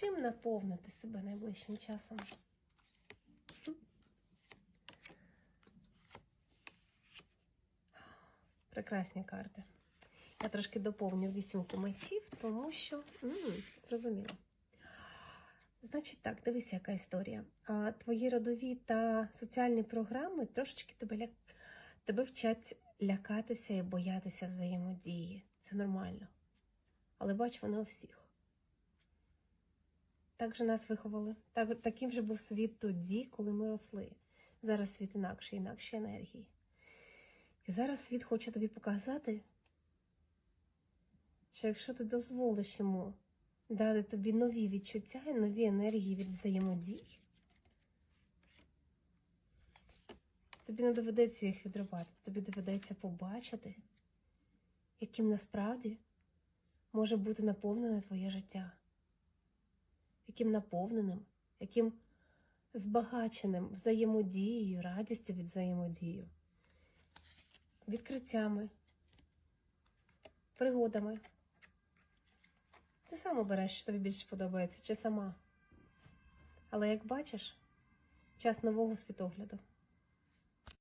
Чим наповнити себе найближчим часом? Прекрасні карти. Я трошки доповню вісімку мечів, тому що м, зрозуміло. Значить так, дивися, яка історія. А, твої родові та соціальні програми трошечки тебе, ля... тебе вчать лякатися і боятися взаємодії. Це нормально. Але бач, воно у всіх. Так же нас виховали. Так, таким же був світ тоді, коли ми росли. Зараз світ інакший, інакші енергії. І зараз світ хоче тобі показати, що якщо ти дозволиш йому дати тобі нові відчуття і нові енергії від взаємодій, тобі не доведеться їх відривати, тобі доведеться побачити, яким насправді може бути наповнене твоє життя, яким наповненим, яким збагаченим взаємодією, радістю від взаємодію, відкриттями, пригодами. Ти сам обереш, що тобі більше подобається, чи сама. Але як бачиш, час нового світогляду.